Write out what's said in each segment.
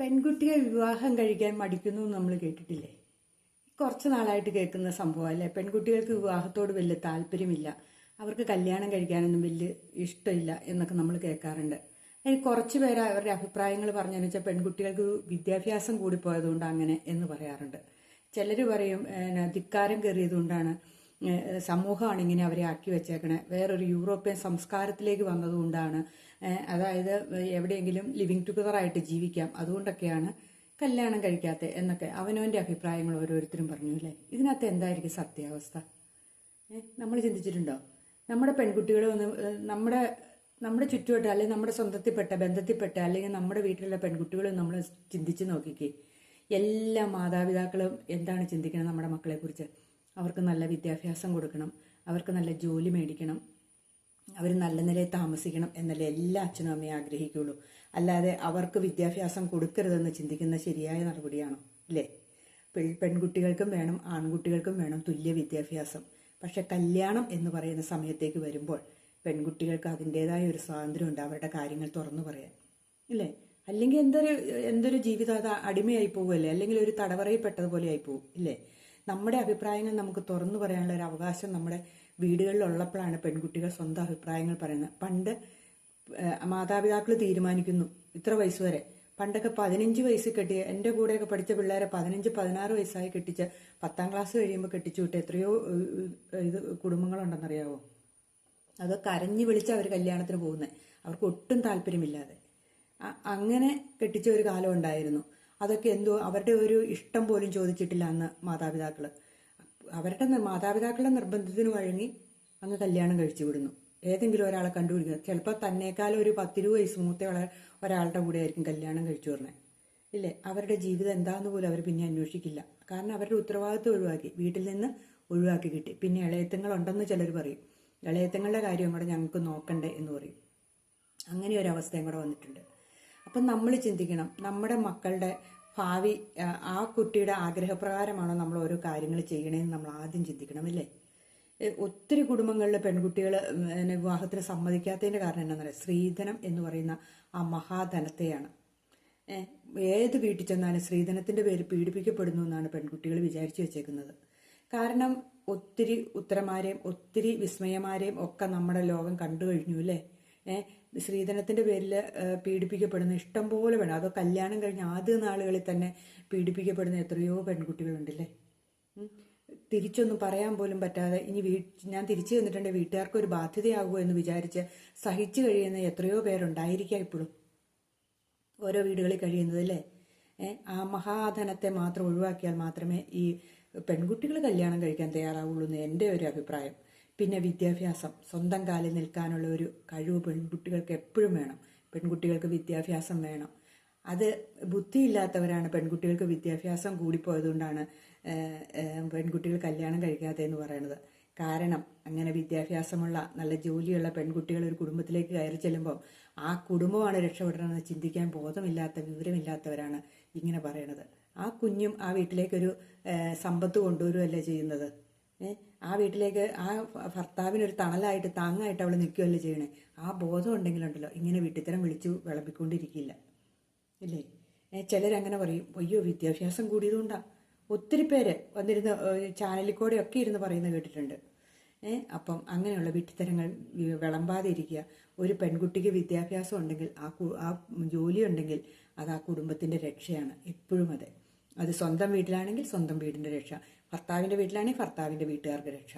പെൺകുട്ടികൾ വിവാഹം കഴിക്കാൻ മടിക്കുന്നു നമ്മൾ കേട്ടിട്ടില്ലേ? കുറച്ച് നാളായിട്ട് കേൾക്കുന്ന സംഭവം അല്ലേ? പെൺകുട്ടികൾക്ക് വിവാഹത്തോട് വലിയ താല്പര്യമില്ല. അവർക്ക് കല്യാണം കഴിക്കാനൊന്നും വലിയ ഇഷ്ടമില്ല എന്നൊക്കെ നമ്മൾ കേൾക്കാറുണ്ട്. അതിൽ കുറച്ച് പേര് അവരുടെ അഭിപ്രായങ്ങൾ പറഞ്ഞതെന്ന് വെച്ചാൽ പെൺകുട്ടികൾക്ക് വിദ്യാഭ്യാസം കൂടിപ്പോയതുകൊണ്ട് അങ്ങനെ എന്ന് പറയാറുണ്ട്. ചിലർ പറയും ധിക്കാരം കയറിയതുകൊണ്ടാണ് സമൂഹമാണ് ഇങ്ങനെ അവരെ ആക്കി വെച്ചേക്കണേ. വേറൊരു യൂറോപ്യൻ സംസ്കാരത്തിലേക്ക് വന്നതുകൊണ്ടാണ്. അതായത് എവിടെയെങ്കിലും ലിവിങ് ടുഗദറായിട്ട് ജീവിക്കാം. അതുകൊണ്ടൊക്കെയാണ് കല്യാണം കഴിക്കാത്ത എന്നൊക്കെ അവനവന്റെ അഭിപ്രായങ്ങൾ ഓരോരുത്തരും പറഞ്ഞു അല്ലേ? ഇതിനകത്ത് എന്തായിരിക്കും സത്യാവസ്ഥ? നമ്മൾ ചിന്തിച്ചിട്ടുണ്ടോ? നമ്മുടെ പെൺകുട്ടികളെ ഒന്ന് നമ്മുടെ നമ്മുടെ ചുറ്റുവട്ടം അല്ലെങ്കിൽ നമ്മുടെ സ്വന്തത്തിൽപ്പെട്ട ബന്ധത്തിൽപ്പെട്ട അല്ലെങ്കിൽ നമ്മുടെ വീട്ടിലുള്ള പെൺകുട്ടികളും നമ്മൾ ചിന്തിച്ച് നോക്കിക്കേ. എല്ലാ മാതാപിതാക്കളും എന്താണ് ചിന്തിക്കുന്നത് നമ്മുടെ മക്കളെ കുറിച്ച് അവർക്ക് നല്ല വിദ്യാഭ്യാസം കൊടുക്കണം. അവർക്ക് നല്ല ജോലി മേടിക്കണം. അവർ നല്ല നിലയിൽ താമസിക്കണം എന്നല്ല എല്ലാ അച്ഛനും അമ്മയും ആഗ്രഹിക്കുള്ളൂ. അല്ലാതെ അവർക്ക് വിദ്യാഭ്യാസം കൊടുക്കരുതെന്ന് ചിന്തിക്കുന്ന ശരിയായ നടപടിയാണോ? അല്ലേ പെൺ പെൺകുട്ടികൾക്കും വേണം ആൺകുട്ടികൾക്കും വേണം തുല്യ വിദ്യാഭ്യാസം. പക്ഷെ കല്യാണം എന്ന് പറയുന്ന സമയത്തേക്ക് വരുമ്പോൾ പെൺകുട്ടികൾക്ക് അതിന്റെതായ ഒരു സ്വാതന്ത്ര്യമുണ്ട് അവരുടെ കാര്യങ്ങൾ തുറന്നു പറയാൻ. ഇല്ലേ? അല്ലെങ്കിൽ എന്തൊരു എന്തൊരു ജീവിതം അത് അടിമയായി പോകുമല്ലേ അല്ലെങ്കിൽ ഒരു തടവറയിൽ പെട്ടതുപോലെ ആയി പോകും ഇല്ലേ? നമ്മുടെ അഭിപ്രായങ്ങൾ നമുക്ക് തുറന്നു പറയാനുള്ള ഒരു അവകാശം നമ്മുടെ വീടുകളിലുള്ളപ്പോഴാണ് പെൺകുട്ടികൾ സ്വന്തം അഭിപ്രായങ്ങൾ പറയുന്നത്. പണ്ട് മാതാപിതാക്കൾ തീരുമാനിക്കുന്നു ഇത്ര വയസ്സ് വരെ. പണ്ടൊക്കെ പതിനഞ്ച് വയസ്സ് കെട്ടിയ എന്റെ കൂടെയൊക്കെ പഠിച്ച പിള്ളേരെ പതിനഞ്ച് പതിനാറ് വയസ്സായി കെട്ടിച്ച് പത്താം ക്ലാസ് കഴിയുമ്പോൾ കെട്ടിച്ചു വിട്ട് എത്രയോ ഇത് കുടുംബങ്ങളുണ്ടെന്നറിയാവോ? അത് കരഞ്ഞു വിളിച്ച് അവർ കല്യാണത്തിന് പോകുന്നത് അവർക്ക് ഒട്ടും താല്പര്യമില്ലാതെ. അങ്ങനെ കെട്ടിച്ച ഒരു കാലം ഉണ്ടായിരുന്നു. അതൊക്കെ എന്തോ അവരുടെ ഒരു ഇഷ്ടം പോലും ചോദിച്ചിട്ടില്ല അന്ന് മാതാപിതാക്കൾ അവരുടെ മാതാപിതാക്കളുടെ നിർബന്ധത്തിന് വഴങ്ങി അങ്ങ് കല്യാണം കഴിച്ചു വിടുന്നു. ഏതെങ്കിലും ഒരാളെ കണ്ടുപിടിക്കുന്നത് ചിലപ്പോൾ തന്നേക്കാളും ഒരു പത്തിരുപത് വയസ്സ് മൂത്ത ഒരാ- ഒരാളുടെ കൂടെ ആയിരിക്കും കല്യാണം കഴിച്ചു പറഞ്ഞത് ഇല്ലേ? അവരുടെ ജീവിതം എന്താണെന്ന് പോലും അവർ പിന്നെ അന്വേഷിക്കില്ല. കാരണം അവരുടെ ഉത്തരവാദിത്വം ഒഴിവാക്കി. വീട്ടിൽ നിന്ന് ഒഴിവാക്കി കിട്ടി. പിന്നെ ഇളയത്തങ്ങളുണ്ടെന്ന് ചിലർ പറയും. ഇളയത്തങ്ങളുടെ കാര്യം കൂടെ ഞങ്ങൾക്ക് നോക്കണ്ടേ എന്ന് പറയും. അങ്ങനെ ഒരു അവസ്ഥയും കൂടെ വന്നിട്ടുണ്ട്. അപ്പം നമ്മൾ ചിന്തിക്കണം. നമ്മുടെ മക്കളുടെ ഭാവി ആ, കുട്ടിയുടെ ആഗ്രഹപ്രകാരമാണോ നമ്മൾ ഓരോ കാര്യങ്ങൾ ചെയ്യണേന്ന് നമ്മൾ ആദ്യം ചിന്തിക്കണം അല്ലേ? ഒത്തിരി കുടുംബങ്ങളിൽ പെൺകുട്ടികൾ വിവാഹത്തിന് സമ്മതിക്കാത്തതിന്റെ കാരണം എന്താണെന്നറിയാം സ്ത്രീധനം എന്ന് പറയുന്ന ആ മഹാധനത്തെയാണ്. ഏത് വീട്ടിൽ ചെന്നാലും സ്ത്രീധനത്തിന്റെ പേര് പീഡിപ്പിക്കപ്പെടുന്നു എന്നാണ് പെൺകുട്ടികൾ വിചാരിച്ചു വെച്ചേക്കുന്നത്. കാരണം ഒത്തിരി ഉത്തരമാരെയും ഒത്തിരി വിസ്മയമാരെയും ഒക്കെ നമ്മുടെ ലോകം കണ്ടു കഴിഞ്ഞു അല്ലേ? സ്ത്രീധനത്തിന്റെ പേരിൽ പീഡിപ്പിക്കപ്പെടുന്ന ഇഷ്ടം പോലെ വേണം. അതോ കല്യാണം കഴിഞ്ഞ ആദ്യ നാളുകളിൽ തന്നെ പീഡിപ്പിക്കപ്പെടുന്ന എത്രയോ പെൺകുട്ടികളുണ്ടല്ലേ. തിരിച്ചൊന്നും പറയാൻ പോലും പറ്റാതെ ഇനി വീ ഞാൻ തിരിച്ചു ചെന്നിട്ടുണ്ട് വീട്ടുകാർക്ക് ഒരു ബാധ്യതയാകുമോ എന്ന് വിചാരിച്ച് സഹിച്ചു കഴിയുന്ന എത്രയോ പേരുണ്ടായിരിക്കാം ഇപ്പോഴും. ഓരോ വീടുകളിൽ കഴിയുന്നത് അല്ലേ? ആ മഹാധനത്തെ മാത്രം ഒഴിവാക്കിയാൽ മാത്രമേ ഈ പെൺകുട്ടികൾ കല്യാണം കഴിക്കാൻ തയ്യാറാവുള്ളൂ എന്ന് എന്റെ ഒരു അഭിപ്രായം. പിന്നെ വിദ്യാഭ്യാസം. സ്വന്തം കാലിൽ നിൽക്കാനുള്ള ഒരു കഴിവ് പെൺകുട്ടികൾക്ക് എപ്പോഴും വേണം. പെൺകുട്ടികൾക്ക് വിദ്യാഭ്യാസം വേണം. അത് ബുദ്ധിയില്ലാത്തവരാണ് പെൺകുട്ടികൾക്ക് വിദ്യാഭ്യാസം കൂടിപ്പോയതുകൊണ്ടാണ് പെൺകുട്ടികൾ കല്യാണം കഴിക്കാതെ എന്ന് പറയുന്നത്. കാരണം അങ്ങനെ വിദ്യാഭ്യാസമുള്ള നല്ല ജോലിയുള്ള പെൺകുട്ടികൾ ഒരു കുടുംബത്തിലേക്ക് കയറി ചെല്ലുമ്പോൾ ആ കുടുംബമാണ് രക്ഷപ്പെടണമെന്ന് ചിന്തിക്കാൻ ബോധമില്ലാത്ത വിവരമില്ലാത്തവരാണ് ഇങ്ങനെ പറയണത് ആ കുഞ്ഞും ആ വീട്ടിലേക്കൊരു ഏഹ്, സമ്പത്ത് കൊണ്ടുവരുമല്ലേ ചെയ്യുന്നത്? ഏ ആ വീട്ടിലേക്ക് ആ ഭർത്താവിനൊരു തണലായിട്ട് താങ്ങായിട്ട് അവൾ നിൽക്കുകയല്ലേ ചെയ്യണേ? ആ ബോധം ഉണ്ടെങ്കിലുണ്ടല്ലോ. ഇങ്ങനെ വീട്ടിത്തരം വിളിച്ചു വിളമ്പിക്കൊണ്ടിരിക്കില്ല ഇല്ലേ? ചിലരങ്ങനെ പറയും അയ്യോ വിദ്യാഭ്യാസം കൂടിയതുകൊണ്ടാണ് ഒത്തിരി പേര് വന്നിരുന്ന് ചാനലിൽ കൂടെ ഒക്കെ ഇരുന്ന് പറയുന്നത് കേട്ടിട്ടുണ്ട്. ഏ അപ്പം അങ്ങനെയുള്ള വിട്ടിത്തരങ്ങൾ വിളമ്പാതെ ഇരിക്കുക ഒരു പെൺകുട്ടിക്ക് വിദ്യാഭ്യാസം ഉണ്ടെങ്കിൽ ആ ആ ജോലി ഉണ്ടെങ്കിൽ അത് ആ കുടുംബത്തിന്റെ രക്ഷയാണ്. എപ്പോഴും അതെ. അത് സ്വന്തം വീട്ടിലാണെങ്കിൽ സ്വന്തം വീടിന്റെ രക്ഷ. ഭർത്താവിന്റെ വീട്ടിലാണെങ്കിൽ ഭർത്താവിന്റെ വീട്ടുകാർക്ക് രക്ഷ.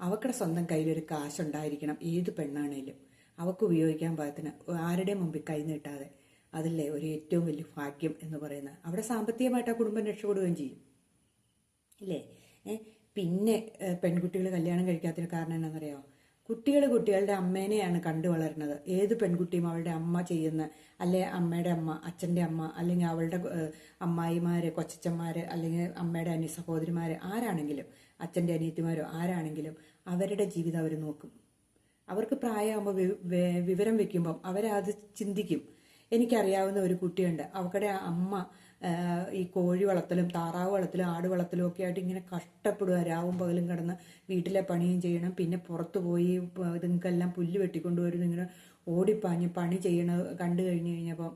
അവക്കടെ സ്വന്തം കയ്യിലൊരു കാശുണ്ടായിരിക്കണം ഏത് പെണ്ണാണേലും. അവക്ക് ഉപയോഗിക്കാൻ പാകത്തിന് ആരുടെ മുമ്പിൽ കൈ നീട്ടാതെ അതല്ലേ ഒരു ഏറ്റവും വലിയ ഭാഗ്യം എന്ന് പറയുന്നത് അവിടെ സാമ്പത്തികമായിട്ട് ആ കുടുംബം രക്ഷപ്പെടുകയും ചെയ്യും. ഇല്ലേ? പിന്നെ പെൺകുട്ടികൾ കല്യാണം കഴിക്കാത്തതിന് കാരണം എന്താണെന്നറിയാമോ കുട്ടികൾ കുട്ടികളുടെ അമ്മേനെയാണ് കണ്ടു വളരുന്നത് ഏത് പെൺകുട്ടിയും അവളുടെ അമ്മ ചെയ്യുന്ന അല്ലെ അമ്മയുടെ അമ്മ അച്ഛന്റെ അമ്മ അല്ലെങ്കിൽ അവളുടെ അമ്മായിമാര് കൊച്ചച്ചന്മാര് അല്ലെങ്കിൽ അമ്മയുടെ അനി സഹോദരിമാര് ആരാണെങ്കിലും അച്ഛന്റെ അനിയത്തിമാരോ ആരാണെങ്കിലും അവരുടെ ജീവിതം അവർ നോക്കും. അവർക്ക് പ്രായമാകുമ്പോൾ വിവരം വെക്കുമ്പം അവരത് ചിന്തിക്കും. എനിക്കറിയാവുന്ന ഒരു കുട്ടിയുണ്ട്. അവരുടെ അമ്മ ഈ കോഴി വളർത്തലും താറാവ് വളർത്തലും ആട് വളർത്തലും ഒക്കെ ആയിട്ട് ഇങ്ങനെ കഷ്ടപ്പെടുക. രാവും പകലും കിടന്ന് വീട്ടിലെ പണിയും ചെയ്യണം. പിന്നെ പുറത്തു പോയി ഇതുങ്ങൾക്കെല്ലാം പുല്ല് വെട്ടിക്കൊണ്ടുവരുന്നു ഇങ്ങനെ ഓടിപ്പാഞ്ഞ് പണി ചെയ്യണത് കണ്ടു കഴിഞ്ഞു കഴിഞ്ഞപ്പം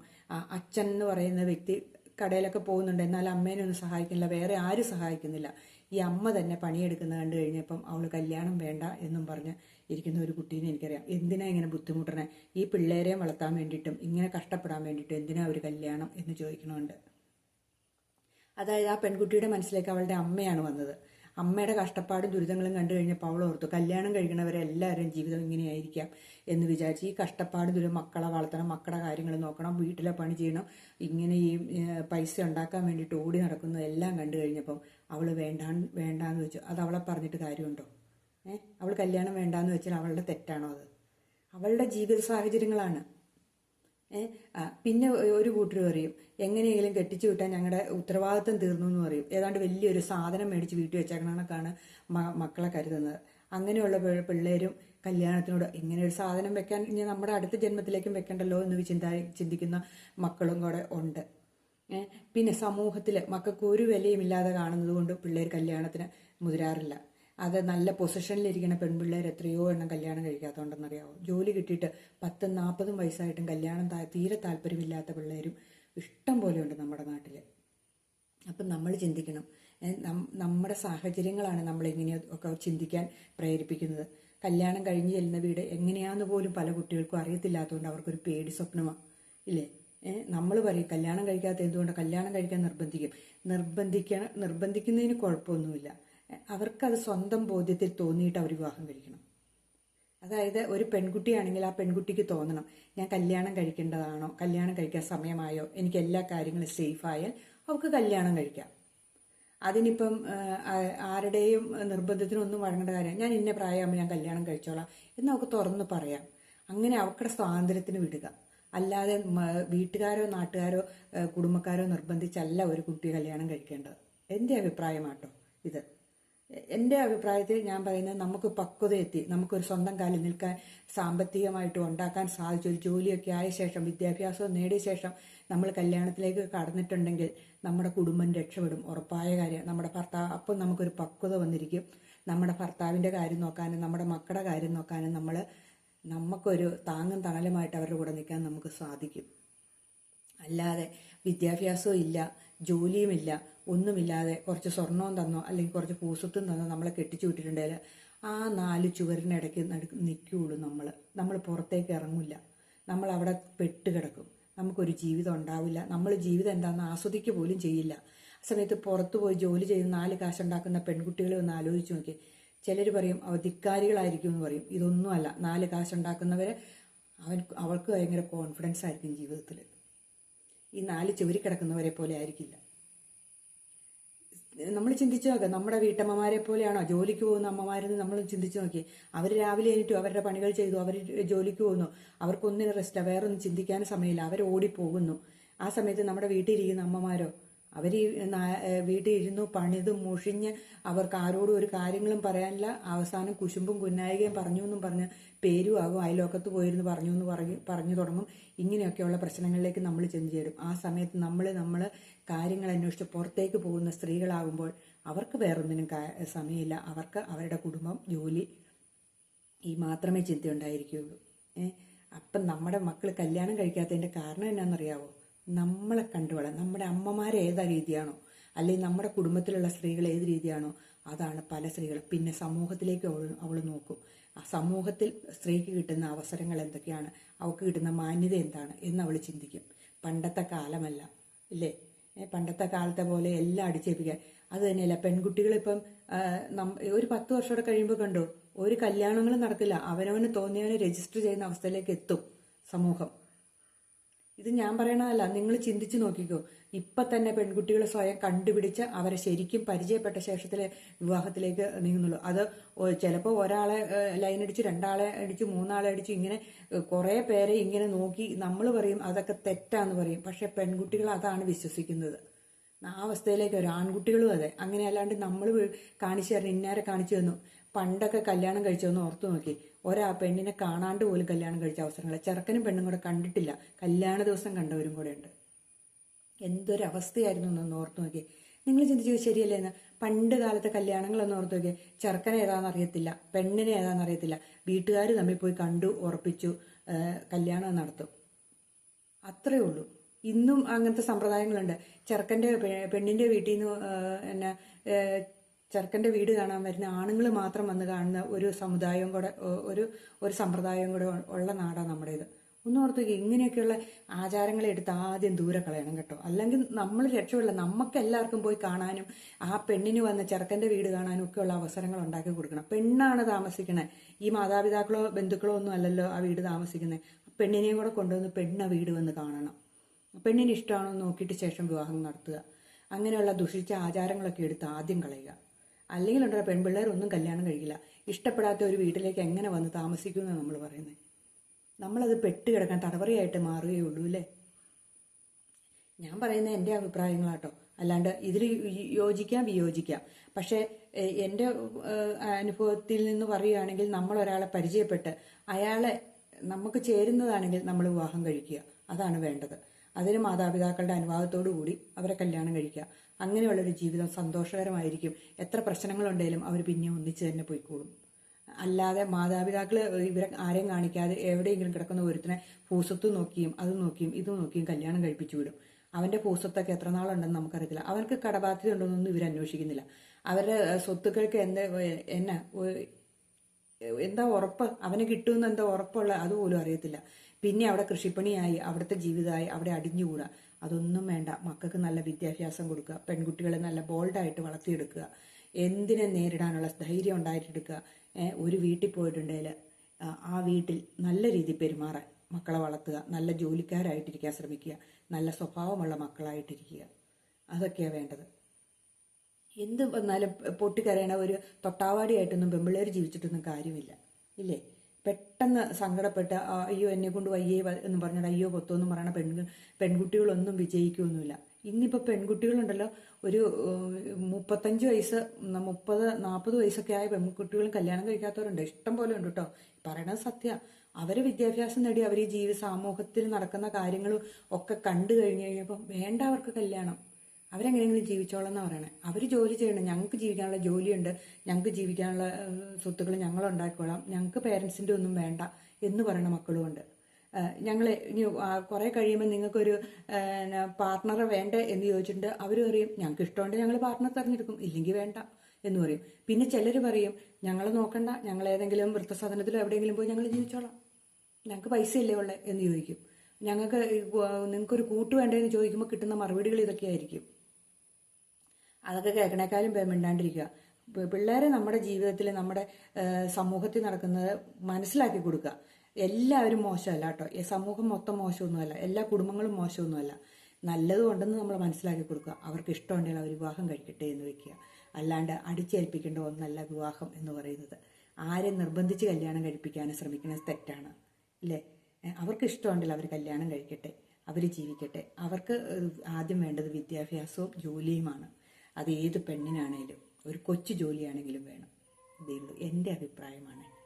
അച്ഛൻ എന്ന് പറയുന്ന വ്യക്തി കടയിലൊക്കെ പോകുന്നുണ്ട്. എന്നാൽ അമ്മേനെ ഒന്നും സഹായിക്കുന്നില്ല. വേറെ ആരും സഹായിക്കുന്നില്ല. ഈ അമ്മ തന്നെ പണിയെടുക്കുന്ന കണ്ടു കഴിഞ്ഞപ്പം അവൾ കല്യാണം വേണ്ട എന്നും പറഞ്ഞ് ഇരിക്കുന്ന ഒരു കുട്ടീനെ എനിക്കറിയാം. എന്തിനാ ഇങ്ങനെ ബുദ്ധിമുട്ടണേ? ഈ പിള്ളേരെയും വളർത്താൻ വേണ്ടിയിട്ടും ഇങ്ങനെ കഷ്ടപ്പെടാൻ വേണ്ടിയിട്ടും എന്തിനാ ഒരു കല്യാണം എന്ന് ചോദിക്കണമുണ്ട് അതായത് ആ പെൺകുട്ടിയുടെ മനസ്സിലേക്ക് അവളുടെ അമ്മയാണ് വന്നത്. അമ്മയുടെ കഷ്ടപ്പാടും ദുരിതങ്ങളും കണ്ടു കഴിഞ്ഞപ്പോൾ അവൾ ഓർത്തു കല്യാണം കഴിക്കണവരെ എല്ലാവരും ജീവിതം ഇങ്ങനെയായിരിക്കാം എന്ന് വിചാരിച്ച് ഈ കഷ്ടപ്പാട് ദുരിതം മക്കളെ വളർത്തണം മക്കളുടെ കാര്യങ്ങൾ നോക്കണം വീട്ടിലെ പണി ചെയ്യണം ഇങ്ങനെ ഈ പൈസ ഉണ്ടാക്കാൻ വേണ്ടിയിട്ട് ഓടി നടക്കുന്നത് എല്ലാം കണ്ടു കഴിഞ്ഞപ്പം അവൾ വേണ്ട വേണ്ടാന്ന് വെച്ചു. അത് അവളെ പറഞ്ഞിട്ട് കാര്യമുണ്ടോ? ഏഹ് അവൾ കല്യാണം വേണ്ടാന്ന് വെച്ചാൽ അവളുടെ തെറ്റാണോ അത്? അവളുടെ ജീവിത സാഹചര്യങ്ങളാണ്. ആ, പിന്നെ ഒരു കൂട്ടർ പറയും എങ്ങനെയെങ്കിലും കെട്ടിച്ചു വിട്ടാൽ ഞങ്ങളുടെ ഉത്തരവാദിത്തം തീർന്നു എന്ന് പറയും. ഏതാണ്ട് വലിയൊരു സാധനം മേടിച്ച് വീട്ടിൽ വെച്ചേക്കണക്കാണ് മക്കളെ കരുതുന്നത്. അങ്ങനെയുള്ള പിള്ളേരും കല്യാണത്തിനോട് ഇങ്ങനെ ഒരു സാധനം വെക്കാൻ ഇനി നമ്മുടെ അടുത്ത ജന്മത്തിലേക്കും വെക്കണ്ടല്ലോ എന്ന് ചിന്ത ചിന്തിക്കുന്ന മക്കളും കൂടെ ഉണ്ട്. പിന്നെ സമൂഹത്തിൽ മക്കൾക്ക് ഒരു വിലയും ഇല്ലാതെ കാണുന്നത് കൊണ്ട് പിള്ളേർ കല്യാണത്തിന് മുതിരാറില്ല. അത് നല്ല പൊസിഷനിലിരിക്കുന്ന പെൺപിള്ളേർ എത്രയോ എണ്ണം കല്യാണം കഴിക്കാത്തതുകൊണ്ടെന്നറിയാവോ ജോലി കിട്ടിയിട്ട് പത്തും നാൽപ്പതും വയസ്സായിട്ടും കല്യാണം തീരെ താല്പര്യമില്ലാത്ത പിള്ളേരും ഇഷ്ടം പോലെയുണ്ട് നമ്മുടെ നാട്ടിൽ അപ്പം നമ്മൾ ചിന്തിക്കണം. നമ്മുടെ സാഹചര്യങ്ങളാണ് നമ്മളിങ്ങനെ ഒക്കെ ചിന്തിക്കാൻ പ്രേരിപ്പിക്കുന്നത്. കല്യാണം കഴിഞ്ഞ് ചെല്ലുന്ന വീട് എങ്ങനെയാന്ന് പോലും പല കുട്ടികൾക്കും അറിയത്തില്ലാത്തതുകൊണ്ട് അവർക്കൊരു പേടി സ്വപ്നമാണ് ഇല്ലേ? നമ്മൾ പറയും കല്യാണം കഴിക്കാത്ത എന്തുകൊണ്ട്? കല്യാണം കഴിക്കാൻ നിർബന്ധിക്കും. നിർബന്ധിക്കാൻ നിർബന്ധിക്കുന്നതിന് കുഴപ്പമൊന്നുമില്ല. അവർക്കത് സ്വന്തം ബോധ്യത്തിൽ തോന്നിയിട്ട് അവർ വിവാഹം കഴിക്കണം. അതായത് ഒരു പെൺകുട്ടിയാണെങ്കിൽ ആ പെൺകുട്ടിക്ക് തോന്നണം ഞാൻ കല്യാണം കഴിക്കേണ്ടതാണോ? കല്യാണം കഴിക്കാൻ സമയമായോ? എനിക്ക് എല്ലാ കാര്യങ്ങളും സേഫായാൽ അവൾക്ക് കല്യാണം കഴിക്കാം. അതിനിപ്പം ആരുടെയും നിർബന്ധത്തിനൊന്നും വഴങ്ങേണ്ട കാര്യം ഞാൻ ഇന്ന പ്രായമാകുമ്പോൾ ഞാൻ കല്യാണം കഴിച്ചോളാം എന്ന് അവൾക്ക് തുറന്ന് പറയാം. അങ്ങനെ അവക്കടെ സ്വാതന്ത്ര്യത്തിന് വിടുക. അല്ലാതെ വീട്ടുകാരോ നാട്ടുകാരോ കുടുംബക്കാരോ നിർബന്ധിച്ചല്ല ഒരു കുട്ടി കല്യാണം കഴിക്കേണ്ടത്. എന്റെ അഭിപ്രായമാട്ടോ ഇത്. എന്റെ അഭിപ്രായത്തിൽ ഞാൻ പറയുന്നത് നമുക്ക് പക്വത എത്തി. നമുക്കൊരു സ്വന്തം കാലിൽ നിൽക്കാൻ സാമ്പത്തികമായിട്ട് ഉണ്ടാക്കാൻ സാധിച്ചു. ഒരു ജോലിയൊക്കെ ആയ ശേഷം വിദ്യാഭ്യാസം നേടിയ ശേഷം നമ്മൾ കല്യാണത്തിലേക്ക് കടന്നിട്ടുണ്ടെങ്കിൽ നമ്മുടെ കുടുംബം രക്ഷപ്പെടും. ഉറപ്പായ കാര്യം. നമ്മുടെ ഭർത്താവ് അപ്പം നമുക്കൊരു പക്വത വന്നിരിക്കും. നമ്മുടെ ഭർത്താവിന്റെ കാര്യം നോക്കാനും നമ്മുടെ മക്കളുടെ കാര്യം നോക്കാനും നമ്മൾ നമുക്കൊരു താങ്ങും തണലുമായിട്ട് അവരുടെ കൂടെ നിൽക്കാൻ നമുക്ക് സാധിക്കും. അല്ലാതെ വിദ്യാഭ്യാസവും ഇല്ല ജോലിയുമില്ല ഒന്നുമില്ലാതെ കുറച്ച് സ്വർണവും തന്നോ അല്ലെങ്കിൽ കുറച്ച് പൂസത്തും തന്നോ നമ്മളെ കെട്ടിച്ചു വിട്ടിട്ടുണ്ടെങ്കിൽ ആ നാല് ചുവരിനിടയ്ക്ക് നിൽക്കുകയുള്ളൂ നമ്മൾ നമ്മൾ പുറത്തേക്ക് ഇറങ്ങില്ല. നമ്മൾ അവിടെ പെട്ട് കിടക്കും. നമുക്കൊരു ജീവിതം ഉണ്ടാവില്ല. നമ്മൾ ജീവിതം എന്താണെന്ന് ആസ്വദിക്കുക പോലും ചെയ്യില്ല. ആ സമയത്ത് പുറത്ത് പോയി ജോലി ചെയ്ത് നാല് കാശുണ്ടാക്കുന്ന പെൺകുട്ടികളെ ഒന്ന് ആലോചിച്ച് നോക്കി. ചിലർ പറയും അവ ധിക്കാരികളായിരിക്കും എന്ന് പറയും. ഇതൊന്നുമല്ല നാല് കാശുണ്ടാക്കുന്നവരെ അവൻ അവൾക്ക് ഭയങ്കര കോൺഫിഡൻസ് ആയിരിക്കും ജീവിതത്തിൽ ഈ നാല് ചുവരി കിടക്കുന്നവരെ പോലെ ആയിരിക്കില്ല. നമ്മൾ ചിന്തിച്ചു നോക്കാം നമ്മുടെ വീട്ടമ്മമാരെ പോലെയാണോ? ജോലിക്ക് പോകുന്ന അമ്മമാരെന്ന് നമ്മൾ ചിന്തിച്ചു നോക്കി. അവർ രാവിലെ എണീറ്റു അവരുടെ പണികൾ ചെയ്തു അവർ ജോലിക്ക് പോകുന്നു. അവർക്കൊന്നിനും റെസ്റ്റ് വേറൊന്നും ചിന്തിക്കാനും സമയമില്ല. അവർ ഓടിപ്പോകുന്നു. ആ സമയത്ത് നമ്മുടെ വീട്ടിലിരിക്കുന്ന അമ്മമാരോ? അവർ ഈ വീട്ടിൽ ഇരുന്നു പണിത് മുഷിഞ്ഞ് അവർക്ക് ആരോടും ഒരു കാര്യങ്ങളും പറയാനില്ല. അവസാനം കുശുമ്പും കുന്നായികയും പറഞ്ഞു എന്നും പറഞ്ഞ് പേരും ആകും അയലോക്കത്ത് പോയിരുന്നു പറഞ്ഞു എന്ന് പറഞ്ഞ് പറഞ്ഞു തുടങ്ങും. ഇങ്ങനെയൊക്കെയുള്ള പ്രശ്നങ്ങളിലേക്ക് നമ്മൾ ചെന്ന് ചേരും. ആ സമയത്ത് നമ്മൾ നമ്മൾ കാര്യങ്ങൾ അന്വേഷിച്ച് പുറത്തേക്ക് പോകുന്ന സ്ത്രീകളാകുമ്പോൾ അവർക്ക് വേറൊന്നിനും സമയമില്ല. അവർക്ക് അവരുടെ കുടുംബം ജോലി ഈ മാത്രമേ ചിന്തയുണ്ടായിരിക്കുകയുള്ളൂ ഏഹ് അപ്പം നമ്മുടെ മക്കൾ കല്യാണം കഴിക്കാത്തതിന്റെ കാരണം എന്നാണെന്നറിയാവോ? നമ്മളെ കണ്ടുവള നമ്മുടെ അമ്മമാരെ ഏതാ രീതിയാണോ? അല്ലെങ്കിൽ നമ്മുടെ കുടുംബത്തിലുള്ള സ്ത്രീകൾ ഏത് രീതിയാണോ? അതാണ് പല സ്ത്രീകൾ പിന്നെ സമൂഹത്തിലേക്ക് അവൾ അവൾ നോക്കും. ആ സമൂഹത്തിൽ സ്ത്രീക്ക് കിട്ടുന്ന അവസരങ്ങൾ എന്തൊക്കെയാണ്? അവൾക്ക് കിട്ടുന്ന മാന്യത എന്താണ് എന്ന് അവൾ ചിന്തിക്കും. പണ്ടത്തെ കാലമല്ല ഇല്ലേ? പണ്ടത്തെ കാലത്തെ പോലെ എല്ലാം അടിച്ചേൽപ്പിക്കാൻ. അത് തന്നെയല്ല പെൺകുട്ടികളിപ്പം ഒരു പത്ത് വർഷമോടെ കഴിയുമ്പോൾ കണ്ടോ? ഒരു കല്യാണങ്ങളും നടക്കില്ല. അവനവന് തോന്നിയവനെ രജിസ്റ്റർ ചെയ്യുന്ന അവസ്ഥയിലേക്ക് എത്തും സമൂഹം. ഇത് ഞാൻ പറയണതല്ല നിങ്ങൾ ചിന്തിച്ചു നോക്കിക്കോ. ഇപ്പൊ തന്നെ പെൺകുട്ടികൾ സ്വയം കണ്ടുപിടിച്ച് അവരെ ശരിക്കും പരിചയപ്പെട്ട ശേഷത്തിലെ വിവാഹത്തിലേക്ക് നീങ്ങുന്നുള്ളൂ. അത് ചിലപ്പോൾ ഒരാളെ ലൈൻ അടിച്ച് രണ്ടാളെ അടിച്ച് മൂന്നാളെ അടിച്ച് ഇങ്ങനെ കുറെ പേരെ ഇങ്ങനെ നോക്കി നമ്മൾ പറയും അതൊക്കെ തെറ്റാന്ന് പറയും. പക്ഷെ പെൺകുട്ടികൾ അതാണ് വിശ്വസിക്കുന്നത്. ആ അവസ്ഥയിലേക്ക് വരും. ആൺകുട്ടികളും അതെ. അങ്ങനെ അല്ലാണ്ട് നമ്മൾ കാണിച്ചു തരണം ഇന്നാരെ കാണിച്ചു തന്നു. പണ്ടൊക്കെ കല്യാണം കഴിച്ചൊന്ന് ഓർത്തു നോക്കി. ഒരാ പെണ്ണിനെ കാണാണ്ട് പോലും കല്യാണം കഴിച്ച അവസരങ്ങൾ. ചെറുക്കനും പെണ്ണും കൂടെ കണ്ടിട്ടില്ല. കല്യാണ ദിവസം കണ്ടവരും കൂടെ ഉണ്ട്. എന്തൊരവസ്ഥയായിരുന്നു എന്നൊന്ന് ഓർത്തു നോക്കി നിങ്ങൾ ചിന്തിച്ചു ശരിയല്ലേ എന്ന് പണ്ട് കാലത്തെ കല്യാണങ്ങളൊന്ന് ഓർത്തു നോക്കി ചെറുക്കനെ ഏതാണെന്ന് അറിയത്തില്ല. പെണ്ണിനെ ഏതാണെന്ന് അറിയത്തില്ല. വീട്ടുകാർ തമ്മിൽ പോയി കണ്ടു ഉറപ്പിച്ചു കല്യാണം നടത്തും. അത്രേ ഉള്ളൂ. ഇന്നും അങ്ങനത്തെ സമ്പ്രദായങ്ങളുണ്ട്. ചെറുക്കന്റെ പെണ്ണിന്റെ വീട്ടിൽ നിന്ന് എന്നാ ചെറുക്കന്റെ വീട് കാണാൻ വരുന്ന ആണുങ്ങൾ മാത്രം വന്ന് കാണുന്ന ഒരു സമുദായം കൂടെ ഒരു ഒരു സമ്പ്രദായം കൂടെ ഉള്ള നാടാണ് നമ്മുടേത്. ഒന്ന് ഓർത്ത് ഇങ്ങനെയൊക്കെയുള്ള ആചാരങ്ങളെ എടുത്ത് ആദ്യം ദൂരെ കളയണം കേട്ടോ. അല്ലെങ്കിൽ നമ്മൾ രക്ഷപ്പെടില്ല നമുക്ക് എല്ലാവർക്കും പോയി കാണാനും ആ പെണ്ണിന് വന്ന ചെറുക്കന്റെ വീട് കാണാനും ഒക്കെയുള്ള അവസരങ്ങൾ ഉണ്ടാക്കി കൊടുക്കണം. പെണ്ണാണ് താമസിക്കുന്നത് ഈ മാതാപിതാക്കളോ ബന്ധുക്കളോ ഒന്നും അല്ലല്ലോ ആ വീട് താമസിക്കുന്നത് പെണ്ണിനെയും കൂടെ കൊണ്ടുവന്ന് പെണ്ണ വീട് വന്ന് കാണണം. പെണ്ണിന് ഇഷ്ടമാണോ നോക്കിയിട്ട് ശേഷം വിവാഹം നടത്തുക. അങ്ങനെയുള്ള ദുഷിച്ച ആചാരങ്ങളൊക്കെ എടുത്ത് ആദ്യം കളയുക. അല്ലെങ്കിൽ ഉണ്ടോ പെൺപിള്ളേരൊന്നും കല്യാണം കഴിക്കില്ല. ഇഷ്ടപ്പെടാത്ത ഒരു വീട്ടിലേക്ക് എങ്ങനെ വന്ന് താമസിക്കുമെന്ന് നമ്മൾ പറയുന്നത് നമ്മളത് പെട്ട് കിടക്കാൻ തടവറയായിട്ട് മാറുകയുള്ളൂ അല്ലേ? ഞാൻ പറയുന്നത് എന്റെ അഭിപ്രായങ്ങളാട്ടോ. അല്ലാണ്ട് ഇതിൽ യോജിക്കാം വിയോജിക്കാം. പക്ഷേ എന്റെ അനുഭവത്തിൽ നിന്ന് പറയുകയാണെങ്കിൽ നമ്മൾ ഒരാളെ പരിചയപ്പെട്ട് അയാളെ നമുക്ക് ചേരുന്നതാണെങ്കിൽ നമ്മൾ വിവാഹം കഴിക്കുക. അതാണ് വേണ്ടത്. അതിന് മാതാപിതാക്കളുടെ അനുവാദത്തോടു കൂടി അവരെ കല്യാണം കഴിക്കുക. അങ്ങനെയുള്ളൊരു ജീവിതം സന്തോഷകരമായിരിക്കും. എത്ര പ്രശ്നങ്ങളുണ്ടെങ്കിലും അവർ പിന്നെ ഒന്നിച്ച് തന്നെ പോയിക്കോളും. അല്ലാതെ മാതാപിതാക്കൾ ഇവരെ ആരെയും കാണിക്കാതെ എവിടെയെങ്കിലും കിടക്കുന്ന ഒരുത്തിനെ പൂസത്ത് നോക്കിയും അത് നോക്കിയും ഇത് നോക്കിയും കല്യാണം കഴിപ്പിച്ചു വിടും. അവന്റെ ഭൂസ്വത്തൊക്കെ എത്ര നാളുണ്ടെന്ന് നമുക്കറിയത്തില്ല. അവർക്ക് കടബാധ്യത ഉണ്ടോന്നൊന്നും ഇവർ അന്വേഷിക്കുന്നില്ല. അവരുടെ സ്വത്തുക്കൾക്ക് എന്താ എന്നാ എന്താ ഉറപ്പ്? അവന് കിട്ടുമെന്ന് എന്താ ഉറപ്പുള്ള അതുപോലും അറിയത്തില്ല. പിന്നെ അവിടെ കൃഷിപ്പണിയായി അവിടുത്തെ ജീവിതമായി അവിടെ അടിഞ്ഞുകൂടാ. അതൊന്നും വേണ്ട. മക്കൾക്ക് നല്ല വിദ്യാഭ്യാസം കൊടുക്കുക. പെൺകുട്ടികളെ നല്ല ബോൾഡായിട്ട് വളർത്തിയെടുക്കുക. എന്തിനെ നേരിടാനുള്ള ധൈര്യം ഉണ്ടായിട്ടെടുക്കുക. ഒരു വീട്ടിൽ പോയിട്ടുണ്ടെങ്കിൽ ആ വീട്ടിൽ നല്ല രീതിയിൽ പെരുമാറാൻ മക്കളെ വളർത്തുക. നല്ല ജോലിക്കാരായിട്ടിരിക്കാൻ ശ്രമിക്കുക. നല്ല സ്വഭാവമുള്ള മക്കളായിട്ടിരിക്കുക. അതൊക്കെയാണ് വേണ്ടത്. എന്ത് വന്നാലും പൊട്ടിക്കരയണ ഒരു തൊട്ടാവാടിയായിട്ടൊന്നും പെമ്പിള്ളേർ ജീവിച്ചിട്ടൊന്നും കാര്യമില്ല. ഇല്ലേ? പെട്ടെന്ന് സങ്കടപ്പെട്ട് അയ്യോ എന്നെ കൊണ്ട് വയ്യേ എന്ന് പറഞ്ഞിട്ട് അയ്യോ കൊത്തോ എന്ന് പറയണ പെൺ പെൺകുട്ടികളൊന്നും വിജയിക്കുകയൊന്നുമില്ല ഇന്നിപ്പോൾ പെൺകുട്ടികളുണ്ടല്ലോ ഒരു മുപ്പത്തഞ്ച് വയസ്സ് മുപ്പത് നാൽപ്പത് വയസ്സൊക്കെ ആയ പെൺകുട്ടികളും കല്യാണം കഴിക്കാത്തവരുണ്ട്. ഇഷ്ടം പോലെ ഉണ്ട് കേട്ടോ പറയണത് സത്യ. അവർ വിദ്യാഭ്യാസം നേടി അവർ ഈ ജീവിത സമൂഹത്തിൽ നടക്കുന്ന കാര്യങ്ങളും ഒക്കെ കണ്ടു കഴിഞ്ഞു കഴിഞ്ഞപ്പോൾ വേണ്ട അവർക്ക് കല്യാണം. അവരെങ്ങനെയെങ്കിലും ജീവിച്ചോളാം എന്നാ പറയണേ. അവർ ജോലി ചെയ്യണം. ഞങ്ങൾക്ക് ജീവിക്കാനുള്ള ജോലിയുണ്ട്. ഞങ്ങൾക്ക് ജീവിക്കാനുള്ള സ്വത്തുക്കൾ ഞങ്ങൾ ഉണ്ടാക്കിക്കോളാം ഞങ്ങൾക്ക് പേരൻസിന്റെ ഒന്നും വേണ്ട എന്ന് പറയുന്ന മക്കളുമുണ്ട്. ഞങ്ങൾ ഇനി കുറേ കഴിയുമ്പോൾ നിങ്ങൾക്കൊരു പാർട്ട്ണറെ വേണ്ടേ എന്ന് ചോദിച്ചിട്ടുണ്ട്. അവർ പറയും ഞങ്ങൾക്ക് ഇഷ്ടമുണ്ട് ഞങ്ങൾ പാർട്ട്ണർ തിരഞ്ഞെടുക്കും. ഇല്ലെങ്കിൽ വേണ്ട എന്ന് പറയും. പിന്നെ ചിലർ പറയും ഞങ്ങൾ നോക്കണ്ട. ഞങ്ങൾ ഏതെങ്കിലും വൃത്തസാധനത്തിലോ എവിടെയെങ്കിലും പോയി ഞങ്ങൾ ജീവിച്ചോളാം. ഞങ്ങൾക്ക് പൈസ ഇല്ലേ ഉള്ളേ? എന്ന് ചോദിക്കും. ഞങ്ങൾക്ക് നിങ്ങൾക്കൊരു കൂട്ട് വേണ്ടതെന്ന് ചോദിക്കുമ്പോൾ കിട്ടുന്ന മറുപടികൾ ഇതൊക്കെയായിരിക്കും. അതൊക്കെ കേൾക്കണേക്കാളും മിണ്ടാണ്ടിരിക്കുക. പിള്ളേരെ നമ്മുടെ ജീവിതത്തിൽ നമ്മുടെ സമൂഹത്തിൽ നടക്കുന്നത് മനസ്സിലാക്കി കൊടുക്കുക. എല്ലാവരും മോശമല്ല കേട്ടോ. ഈ സമൂഹം മൊത്തം മോശമൊന്നുമല്ല. എല്ലാ കുടുംബങ്ങളും മോശമൊന്നുമല്ല. നല്ലതും ഉണ്ടെന്ന് നമ്മൾ മനസ്സിലാക്കി കൊടുക്കുക. അവർക്ക് ഇഷ്ടമുണ്ടെങ്കിൽ അവർ വിവാഹം കഴിക്കട്ടെ എന്ന് വെക്കുക. അല്ലാണ്ട് അടിച്ചേൽപ്പിക്കേണ്ട ഒന്നല്ല വിവാഹം എന്ന് പറയുന്നത്. ആരെ നിർബന്ധിച്ച് കല്യാണം കഴിപ്പിക്കാനും ശ്രമിക്കുന്നത് തെറ്റാണ്. അല്ലേ അവർക്ക് ഇഷ്ടമുണ്ടെങ്കിൽ അവർ കല്യാണം കഴിക്കട്ടെ. അവർ ജീവിക്കട്ടെ. അവർക്ക് ആദ്യം വേണ്ടത് വിദ്യാഭ്യാസവും ജോലിയുമാണ്. അത് ഏത് പെണ്ണിനാണേലും ഒരു കൊച്ചു ജോലിയാണെങ്കിലും വേണം. ഇതേ ഉള്ളൂ എന്റെ അഭിപ്രായമാണ്.